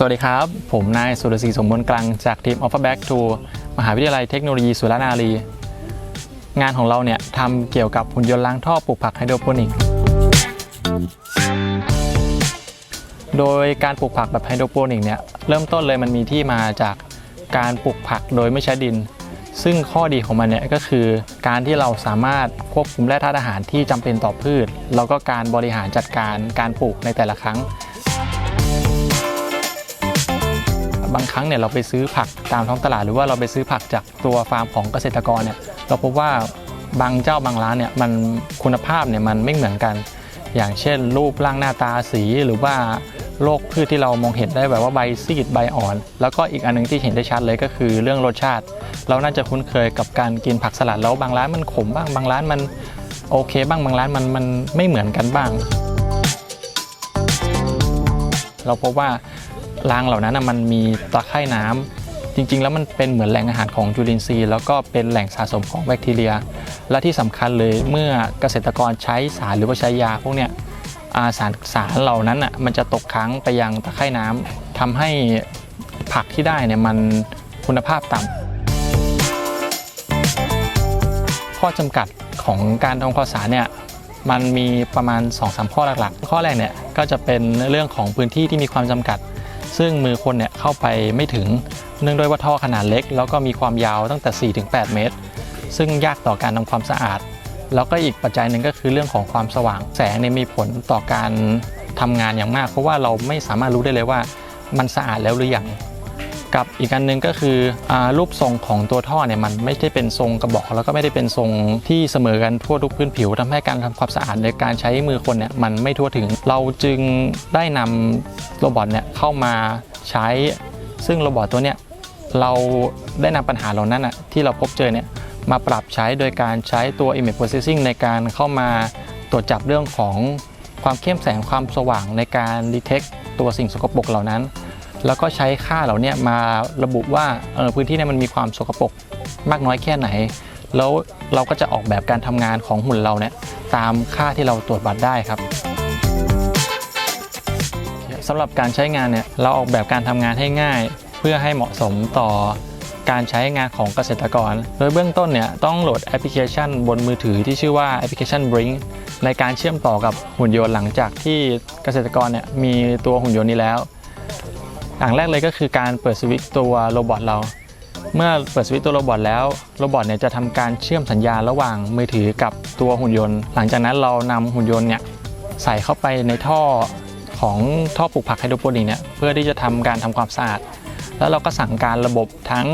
สวัสดีครับ ผมนายสุรศรีสมบูรณ์กลางจากทีม o f f e r Back to มหาวิทยาลัยเทคโนโลยีสุรนารี งานของเราเนี่ยทำเกี่ยวกับหุ่นยนต์ล้างท่อปลูกผักไฮโดรโปนิก โดยการปลูกผักแบบไฮโดรโปนิกเนี่ยเริ่มต้นเลยมันมีที่มาจากการปลูกผักโดยไม่ใช้ดิน ซึ่งข้อดีของมันเนี่ยก็คือ การที่เราสามารถควบคุมแร่ธาตุอาหารที่จำเป็นต่อพืช แล้วก็การบริหารจัดการการปลูกในแต่ละครั้ง บางครั้งเนี่ยเราไปซื้อผักตามท้องตลาด หรือว่าเราไปซื้อผักจากตัวฟาร์มของเกษตรกรเนี่ยเราพบว่าบางเจ้าบางร้านเนี่ยมันคุณภาพเนี่ยมันไม่เหมือนกัน อย่างเช่น รูปร่างหน้าตาสีหรือว่าโรคพืชที่เรามองเห็นได้แบบว่าใบซีดใบอ่อน แล้วก็อีกอันหนึงที่เห็นได้ชัดเลยก็คือเรื่องรสชาติ เราน่าจะคุ้นเคยกับการกินผักสลัดแล้วบางร้านมันขมบ้างบางร้านมันโอเค บ้างบางร้านมันมันไม่เหมือนกันบ้าง เราพบว่า รางเหล่านั้นมันมีตะไคร่น้ำจริง ๆ แล้วมันเป็นเหมือนแหล่งอาหารของจุลินทรีย์ แล้วก็เป็นแหล่งสะสมของแบคทีเรีย และที่สำคัญเลยเมื่อเกษตรกรใช้สารหรือว่าใช้ยาพวกเนี้ยสารสารเหล่านั้นอะมันจะตกค้างไปยังตะไคร่น้ำทำให้ผักที่ได้เนี่ยมันคุณภาพต่ำข้อจำกัดของการทำความสาดเนี่ยมันมีประมาณ 2-3 ข้อหลักๆ ข้อแรกเนี่ยก็จะเป็นเรื่องของพื้นที่ที่มีความจำกัด ซึ่งมือคนเนี่ยเข้าไปไม่ถึง เนื่องด้วยว่าท่อขนาดเล็ก แล้วก็มีความยาวตั้งแต่ 4-8 เมตร ซึ่งยากต่อการทำความสะอาด แล้วก็อีกปัจจัยหนึ่งก็คือเรื่องของความสว่าง แสงเนี่ยมีผลต่อการทำงานอย่างมาก เพราะว่าเราไม่สามารถรู้ได้เลยว่ามันสะอาดแล้วหรือยัง กับอีกอันนึงก็คืออรูปทรงของตัวท่อเนี่ยมันไม่ได้เป็นทรงกระบอก แล้วก็ไม่ได้เป็นทรงที่เสมอกันทั่วทุกพื้นผิวทำให้การทำความสะอาดในการใช้มือคนเนี่ยมันไม่ทั่วถึง เราจึงได้นำโรบอทเนี่ยเข้ามาใช้ ซึ่งโรบอทตัวเนี้ยเราได้นำปัญหาเหล่านั้นอะที่เราพบเจอเนี่ยมาปรับใช้โดยการใช้ตัว image processing ในการเข้ามาตรวจจับเรื่องของความเข้มแสงความสว่างในการ detect ตัวสิ่งสกปรกเหล่านั้น แล้วก็ใช้ค่าเหล่านี้มาระบุว่าเออพื้นที่นี้มันมีความสกปรกมากน้อยแค่ไหน แล้วเราก็จะออกแบบการทำงานของหุ่นเราเนี่ยตามค่าที่เราตรวจวัดได้ครับสำหรับการใช้งานเนี่ยเราออกแบบการทำงานให้ง่าย เพื่อให้เหมาะสมต่อการใช้งานของเกษตรกร โดยเบื้องต้นเนี่ยต้องโหลดแอปพลิเคชันบนมือถือที่ชื่อว่าแอปพลิเคชัน Brink ในการเชื่อมต่อกับหุ่นยนต์หลังจากที่เกษตรกรเนี่ยมีตัวหุ่นยนต์นี้แล้ว อย่างแรกเลยก็คือการเปิดสวิตช์ตัวโรบอทเรา เมื่อเปิดสวิตช์ตัวโรบอทแล้วโรบอทเนี่ยจะทำการเชื่อมสัญญาณระหว่างมือถือกับตัวหุ่นยนต์ หลังจากนั้นเรานำหุ่นยนต์เนี่ยใส่เข้าไปในท่อของท่อปลูกผักไฮโดรโปนิกเนี่ยเพื่อที่จะทำการทำความสะอาด แล้วเราก็สั่งการระบบทั้ง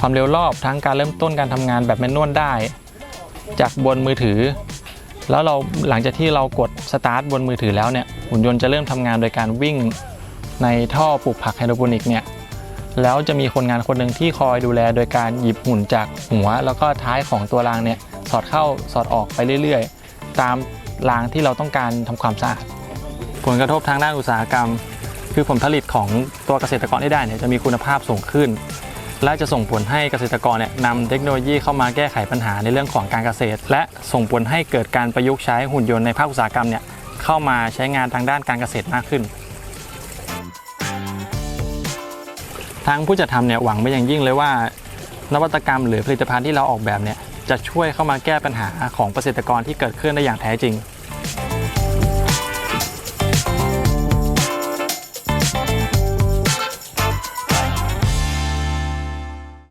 ความเร็วรอบทั้งการเริ่มต้นการทำงานแบบแมนนวลได้ จากบนมือถือ แล้วเราหลังจากที่เรากดสตาร์ทบนมือถือแล้วเนี่ยหุ่นยนต์จะเริ่มทำงานโดยการวิ่ง ในท่อปลูกผักไฮโดรโปนิกเนี่ยแล้วจะมีคนงานคนหนึ่งที่คอยดูแลโดยการหยิบหุ่นจากหัว แล้วก็ท้ายของตัวรางเนี่ยสอดเข้าสอดออกไปเรื่อยๆ ตามรางที่เราต้องการทำความสะอาดผลกระทบทางด้านอุตสาหกรรม คือผลผลิตของตัวเกษตรกรที่ได้เนี่ยจะมีคุณภาพสูงขึ้น และจะส่งผลให้เกษตรกรเนี่ยนำเทคโนโลยีเข้ามาแก้ไขปัญหาในเรื่องของการเกษตร และส่งผลให้เกิดการประยุกต์ใช้หุ่นยนต์ในภาคอุตสาหกรรมเนี่ยเข้ามาใช้งานทางด้านการเกษตรมากขึ้น ทางผู้จัดทำเนี่ยหวังไปอย่างยิ่งเลยว่านวัตกรรมหรือผลิตภัณฑ์ที่เราออกแบบเนี่ยจะช่วยเข้ามาแก้ปัญหาของเกษตรกรที่เกิดขึ้นได้อย่างแท้จริง